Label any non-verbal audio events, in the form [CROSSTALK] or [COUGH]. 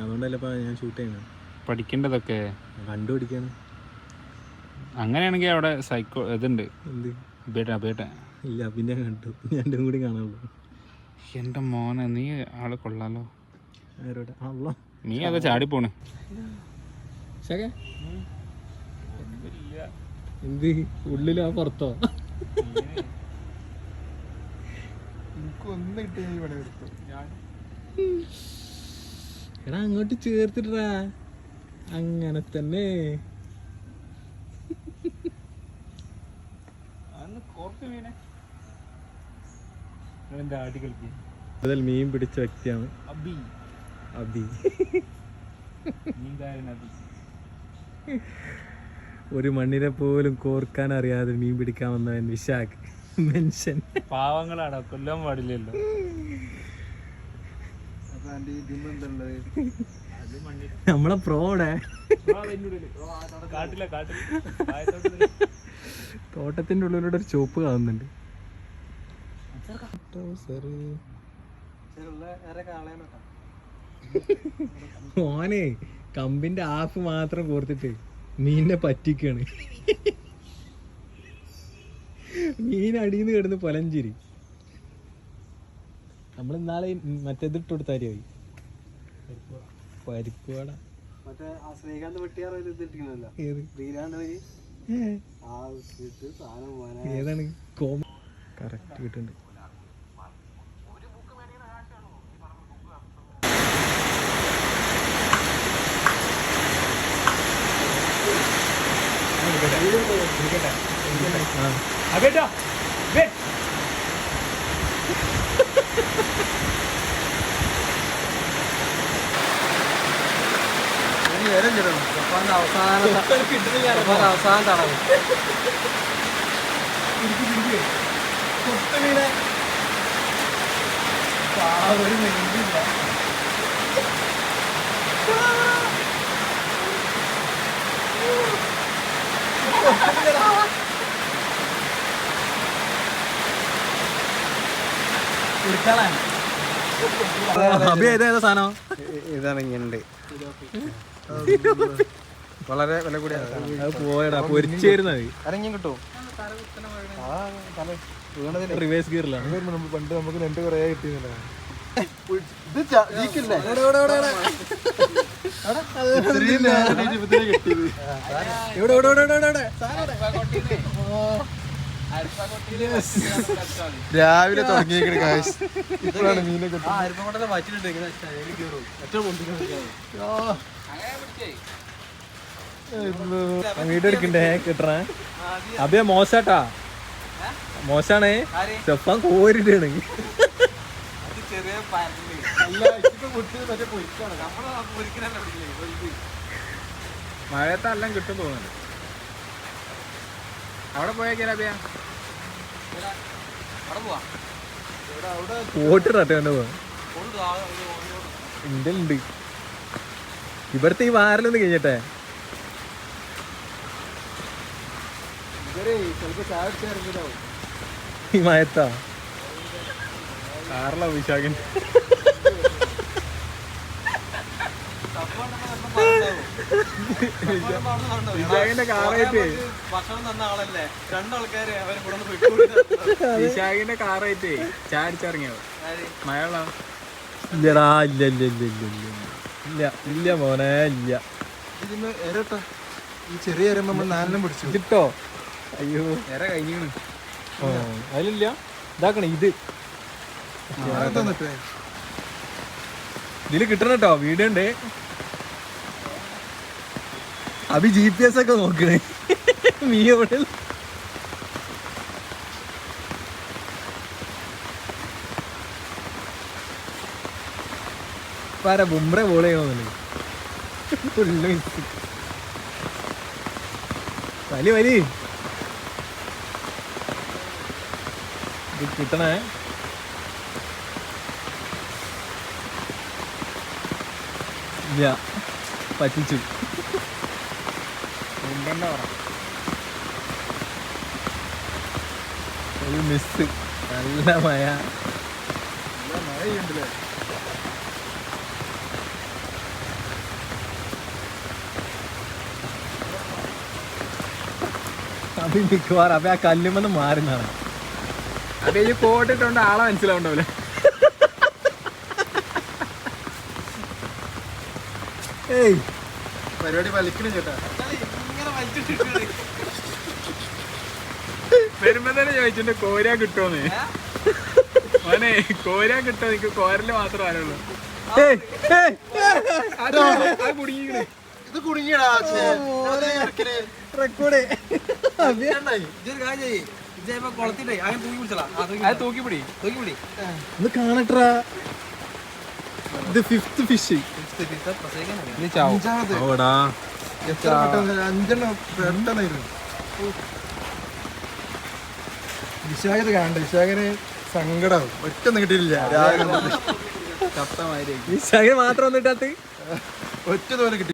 അതുകൊണ്ടല്ല ഇപ്പൊ ഞാൻ ഷൂട്ട് ചെയ്യുന്നത്? പഠിക്കേണ്ടതൊക്കെ. കണ്ടുപിടിക്കാണ്. അങ്ങനെയാണെങ്കിൽ അവിടെ സൈക്കോ ഇതുണ്ട്. എന്ത്? ബേട്ട ബേട്ട ഇല്ല പിന്നെ കണ്ടു. രണ്ടും കൂടി കാണാനുള്ളൂ. എന്റെ മോനെ നീ ആളെ കൊള്ളാലോ. ആരോടെ? അല്ലോ നീ അത് ചാടിപ്പോണ്. ശകേ എന്ത്? ഉള്ളിലാ പുറത്തോ? എനിക്കൊന്നും കിട്ടിയ ഇവിടെ എടുത്തു എടാ അങ്ങോട്ട് ചേർത്തിട്ടാ അങ്ങനെ തന്നെ. കൂടുതൽ മീൻ പിടിച്ച വ്യക്തിയാണ് അബി. അബി. ഒരു മണ്ണിനെ പോലും കോർക്കാൻ അറിയാതെ മീൻ പിടിക്കാൻ വന്നവൻ വിശാഖ്. മെൻഷൻ പാവങ്ങളാണ് കൊല്ലാൻ പാടില്ലല്ലോ അപ്പൊ എന്റെ ഇതിന് എന്തുള്ളത് നമ്മളെ പ്രോടെ. തോട്ടത്തിന്റെ ഉള്ളിലൂടെ ഒരു ചോപ്പ് കാണുന്നുണ്ട്. മോനെ കമ്പിന്റെ ആഫ് മാത്രം കോർത്തിട്ട് മീനിനെ പറ്റിക്കാണ്. മീൻ അടിയിൽ നിന്ന് കിടന്ന് പൊലഞ്ചിരി. നമ്മൾ ഇന്നാളെ മറ്റേതിട്ട് കൊടുത്താരിയായി പരിപ്പുവട മറ്റേ ആ ശ്രീകാന്ത് വെട്ടിയാറ് ഏത്? ശ്രീകാന്ത് വഴി ഏതാണ്? കോമ കറക്റ്റ് കിട്ടുന്നുണ്ട് ആ ഇനി വരും ചേട്ടൻ ജപ്പാന്റെ അവസാന ജപ്പാന്റെ അവസാന തടവ് അഭി ഏതാ ഏതാ സാധനം. ഇതാണ് ഇങ്ങനെ [LAUGHS] വളരെ വില കൂടിയാണ് അത് പോയടാ അരങ്ങി കിട്ടും റിവേഴ്സ് ഗിയറിലാണ് നമ്മൾ പണ്ട് നമുക്ക് രണ്ട് കുറേ ഇവിടെ രാവിലെ തുടങ്ങിയേക്കണ കാശ് ഇപ്പോഴാണ് മീനെ വീഡിയോ എടുക്കണ്ടേ കിട്ടണേ. അഭിയ മോശാട്ടാ. മോശാണേ. ചെപ്പാൻ കോരിട്ടാണ് മഴയത്തെല്ലാം കിട്ടും തോന്നുന്നു. അവിടെ പോയേക്കാ അഭിയ പോട്ടിട്ടാ പോവാ. ഇന്റെ ഉണ്ട് ഇവിടുത്തെ ഈ വാരലൊന്ന് കഴിഞ്ഞിട്ടെ. ഈ മയത്താ? കാറിലാ വിശാഖൻ വിശാഖിന്റെ കാറായിട്ട് വിശാഖിന്റെ കാറായിട്ട് ചാടിച്ചിറങ്ങിയോ മഴ ഇല്ലടാ ഇല്ല ഇല്ല ഇല്ല ഇല്ല. ഇല്ല ഇല്ല മോനെ ഇല്ല. ഇതിന് എരട്ടാ ഈ ചെറിയ എരം നമ്മൾ നാലെണ്ണം പിടിച്ചു. ഇതിട്ടോ? അയ്യോ. ഇര കഴിഞ്ഞു ഓ അതിലില്ല. ഇതാക്കണേ ഇത്. ഇതിൽ കിട്ടണം കേട്ടോ വീഡിയോ ഉണ്ട്. അഭി ജി പി എസ് ഒക്കെ നോക്കണേ. [LAUGHS] മീ എവിടെ? പറ ബുംറ ബോൾ ചെയ്യണമെന്നല്ലേ ഫുള്ള് മിസ് വലി വലി. ഇത് കിട്ടണേ. ഇല്ല. പറ്റിച്ചു. ഒരു മിസ് നല്ല മഴ. മഴ മഴയുണ്ടല്ലേ? അത് മിക്കവാറും അപ്പൊ ആ കല്ലുമെന്ന് മാറുന്നതാണ്. അപ്പൊ ഈ പോട്ടിട്ടുണ്ട് ആളെ മനസ്സിലാവുണ്ടാവില്ല ഏയ്. പരിപാടി വലിക്കണം ചേട്ടാ. വരുമ്പോ തന്നെ ചോദിച്ചിട്ടുണ്ട് കോരാ കിട്ടുമോന്ന് മോനെ കോര കിട്ടോ? നിനക്ക് കോരൽ മാത്രമേ ആരുള്ളൂ. ഏയ് ഏയ്. അത് അത് ഇത് കുടുങ്ങിയടാ റെക്കോർഡ് ഇത് ഇത് ഫിഫ്ത് ഫിഷ് അഞ്ചെണ്ണം വിശാഖത് കാണണ്ട. വിശാഖന് സങ്കടാവും. ഒറ്റ കിട്ടിയില്ല രാവിലെ മാത്രം ഒന്നിട്ടത് ഒറ്റ തോലെ കിട്ടി.